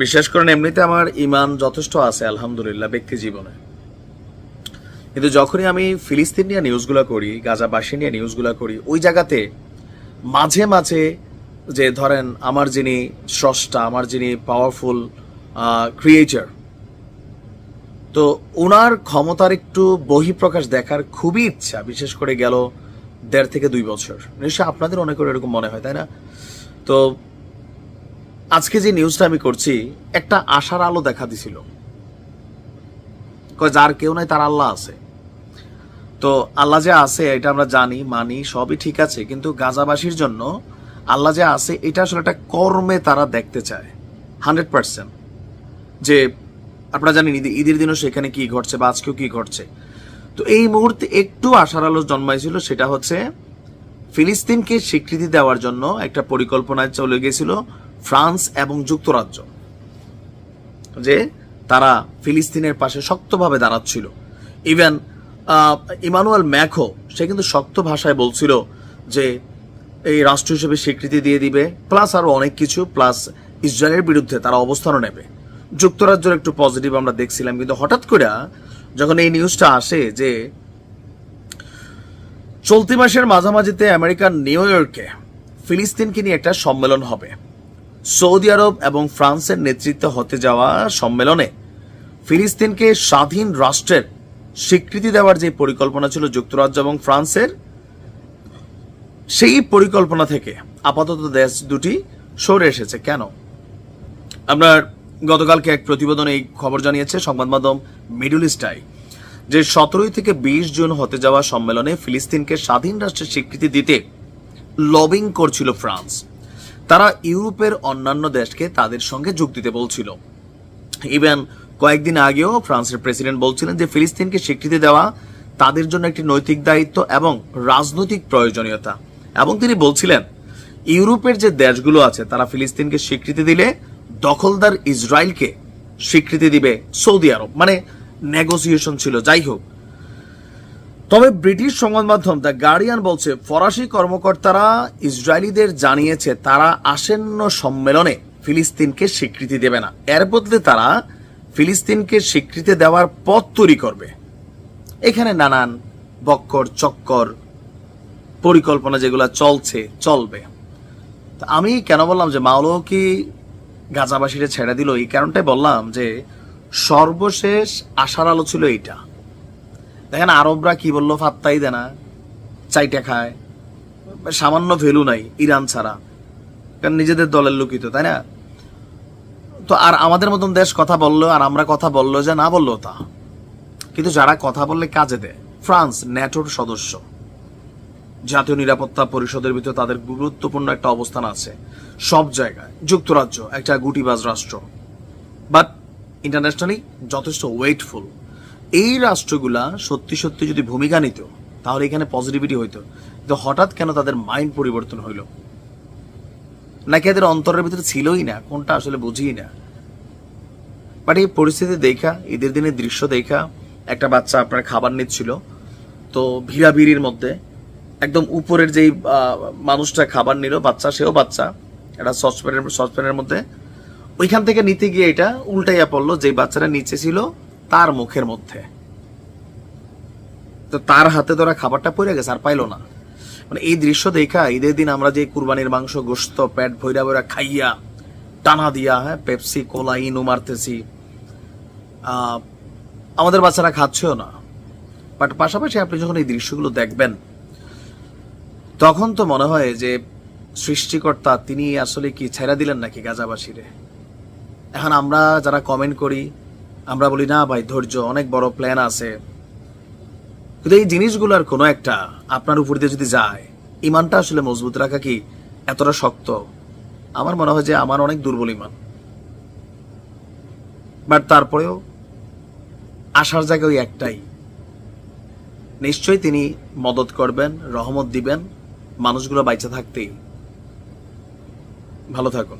বিশ্বাস করেন, এমনিতে আমার ইমান যথেষ্ট আছে, আলহামদুলিল্লাহ, ব্যক্তি জীবনে। কিন্তু যখনই আমি ফিলিস্তিন নিয়ে নিউজগুলো করি, গাজাবাসী নিয়ে নিউজগুলো করি, ওই জায়গাতে মাঝে মাঝে যে ধরেন, আমার যিনি স্রষ্টা, আমার যিনি পাওয়ারফুল ক্রিয়েটার তো ওনার ক্ষমতার একটু বহিঃপ্রকাশ দেখার খুবই ইচ্ছা, বিশেষ করে গেল দেড় থেকে দুই বছর। নিশ্চয়ই আপনাদের অনেক করে এরকম মনে হয়, তাই না? তো আজকে যে নিউজটা আমি করছি, একটা আশার আলো দেখা দিছিল। যার কেউ নাই, তার আল্লাহ আছে। তো আল্লাহ যে আছে, এটা আমরা জানি, মানি, সবই ঠিক আছে, কিন্তু গাজাবাসীর জন্য আল্লাহ যে আছে, এটা আসলে একটা কর্মে তারা দেখতে চায়। Hundred percent. যে আপনারা জানেন, ঈদ- ঈদের দিনও সেখানে কি ঘটছে বা আজকেও কি ঘটছে। তো এই মুহূর্তে একটু আশার আলো জন্মাইছিল, সেটা হচ্ছে ফিলিস্তিনকে স্বীকৃতি দেওয়ার জন্য একটা পরিকল্পনায় চলে গিয়েছিল ফ্রান্স এবং যুক্তরাজ্য, যে তারা ফিলিস্তিনের পাশে শক্তভাবে দাঁড়াচ্ছিল। ইভেন ইমানুয়েল ম্যাখো, সে কিন্তু শক্ত ভাষায় বলছিল যে এই রাষ্ট্র হিসেবে স্বীকৃতি দিয়ে দিবে প্লাস আরও অনেক কিছু প্লাস ইসরায়েলের বিরুদ্ধে তারা অবস্থানও নেবে। যুক্তরাজ্যের একটু পজিটিভ আমরা দেখছিলাম, কিন্তু হঠাৎ করে যখন এই নিউজটা আসে যে চলতি মাসের মাঝামাঝিতে আমেরিকার নিউ ইয়র্কে ফিলিস্তিনকে নিয়ে একটা সম্মেলন হবে সৌদি আরব এবং ফ্রান্সের নেতৃত্বে হতে যাওয়া সম্মেলনে ফিলিস্তিনকে স্বাধীন রাষ্ট্রের স্বীকৃতি দেওয়ার যে পরিকল্পনা ছিল যুক্তরাজ্য এবং ফ্রান্সের, সেই পরিকল্পনা থেকে আপাতত দেশ দুটি সরে এসেছে। কেন? আপনার গতকালকে এক প্রতিবেদনে এই খবর জানিয়েছে সংবাদ মাধ্যম মিডল ইস্টাই যে সতেরোই থেকে বিশ জুন হতে যাওয়া সম্মেলনে ফিলিস্তিনকে স্বাধীন রাষ্ট্রের স্বীকৃতি দিতে লবিং করছিল ফ্রান্স। তারা ইউরোপের অন্যান্য দেশকে তাদের সঙ্গে যোগ দিতে বলছিল। ইভেন কয়েকদিন আগেও ফ্রান্সের প্রেসিডেন্ট বলছিলেন যে ফিলিস্তিনকে স্বীকৃতি দেওয়া তাদের জন্য একটি নৈতিক দায়িত্ব এবং রাজনৈতিক প্রয়োজনীয়তা। এবং তিনি বলছিলেন, ইউরোপের যে দেশগুলো আছে, তারা ফিলিস্তিনকে স্বীকৃতি দিলে দখলদার ইসরায়েলকে স্বীকৃতি দিবে সৌদি আরব। মানে নেগোসিয়েশন ছিল। যাই হোক তবে ব্রিটিশ সংবাদ মাধ্যম দ্য গার্ডিয়ান বলছে, ফরাসি কর্মকর্তারা ইসরায়েলিদের জানিয়েছে তারা আসন্ন সম্মেলনে ফিলিস্তিনকে স্বীকৃতি দেবে না। এর বদলে তারা ফিলিস্তিনকে স্বীকৃতি দেওয়ার পথ তৈরি করবে। এখানে নানান বক্কর, চক্কর পরিকল্পনা যেগুলো চলছে, চলবে। তা আমি কেন বললাম যে মাওলো কি গাজাবাসীরা ছেড়ে দিল? এই কারণটাই বললাম যে সর্বশেষ আশার আলো ছিল এইটা। দেখেন আরবরা কি বলল, ফাত্তাই দেয় না, চাইটা খায়। সামান্য ভ্যালু নাই, ইরান ছাড়া। কারণ নিজেদের দলের লোকই তো তাই না? তো আর আমাদের মতন দেশ কথা বলল, আর আমরা কথা বলল যে না বলল তা। কিন্তু যারা কথা বললে কাজে দেয়। ফ্রান্স, ন্যাটোর সদস্য। জাতীয় নিরাপত্তা পরিষদের ভিতরে তাদের গুরুত্বপূর্ণ একটা অবস্থান আছে। সব জায়গায়, যুক্তরাজ্য, একটা গুটিবাজ রাষ্ট্র। বাট ইন্টারন্যাশনালি যথেষ্ট ওয়েটফুল। এই রাষ্ট্রগুলা সত্যি সত্যি যদি ভূমিকা নিত, তাহলে এখানে পজিটিভিটি হইতো। কিন্তু হঠাৎ কেন তাদের মাইন্ড পরিবর্তন হইল? নাকি এদের অন্তরের ভিতরে ছিলই না? কোনটা আসলে বুঝিই না। বাট এই পরিস্থিতি দেখা, ঈদের দিনের দৃশ্য দেখা, একটা বাচ্চা আপনার খাবার নিচ্ছিল, তো ভিড়াভিড়ির মধ্যে একদম উপরের যেই মানুষটা খাবার নিল, বাচ্চা, সেও বাচ্চা, একটা সসপ্যানের সসপ্যানের মধ্যে, ওইখান থেকে নিতে গিয়ে এটা উল্টাইয়া পড়ল যে বাচ্চাটা নিচে ছিল তার মুখের মধ্যে। তো তার হাতে ধরা খাবারটা পড়ে গেছে, আর পাইলো না। মানে এই দৃশ্য দেখা, ঈদের দিন আমরা যে কুরবানির মাংস গোস্ত পেট ভৈরা ভৈরা খাইয়া, টানা দিয়া হ্যাঁ পেপসি, কোলা, ইনু মারতেছি আমাদের বাচ্চারা খাচ্ছেও না। বাট পাশাপাশি আপনি যখন এই দৃশ্যগুলো দেখবেন, তখন তো মনে হয় যে সৃষ্টিকর্তা তিনি আসলে কি ছেড়া দিলেন নাকি গাজাবাসীরে? এখন আমরা যারা কমেন্ট করি আমরা বলি, না ভাই, ধৈর্য, অনেক বড় প্ল্যান আছে। কিন্তু এই জিনিসগুলোর কোনো একটা আপনার উপর দিয়ে যদি যায়, ইমানটা আসলে মজবুত রাখা কি এতটা শক্ত? আমার মনে হয় যে আমার অনেক দুর্বল ইমান। বাট তারপরেও আসার জায়গা ওই একটাই। নিশ্চয়ই তিনি মদত করবেন, রহমত দিবেন মানুষগুলো বাইচা থাকতেই। ভালো থাকুন।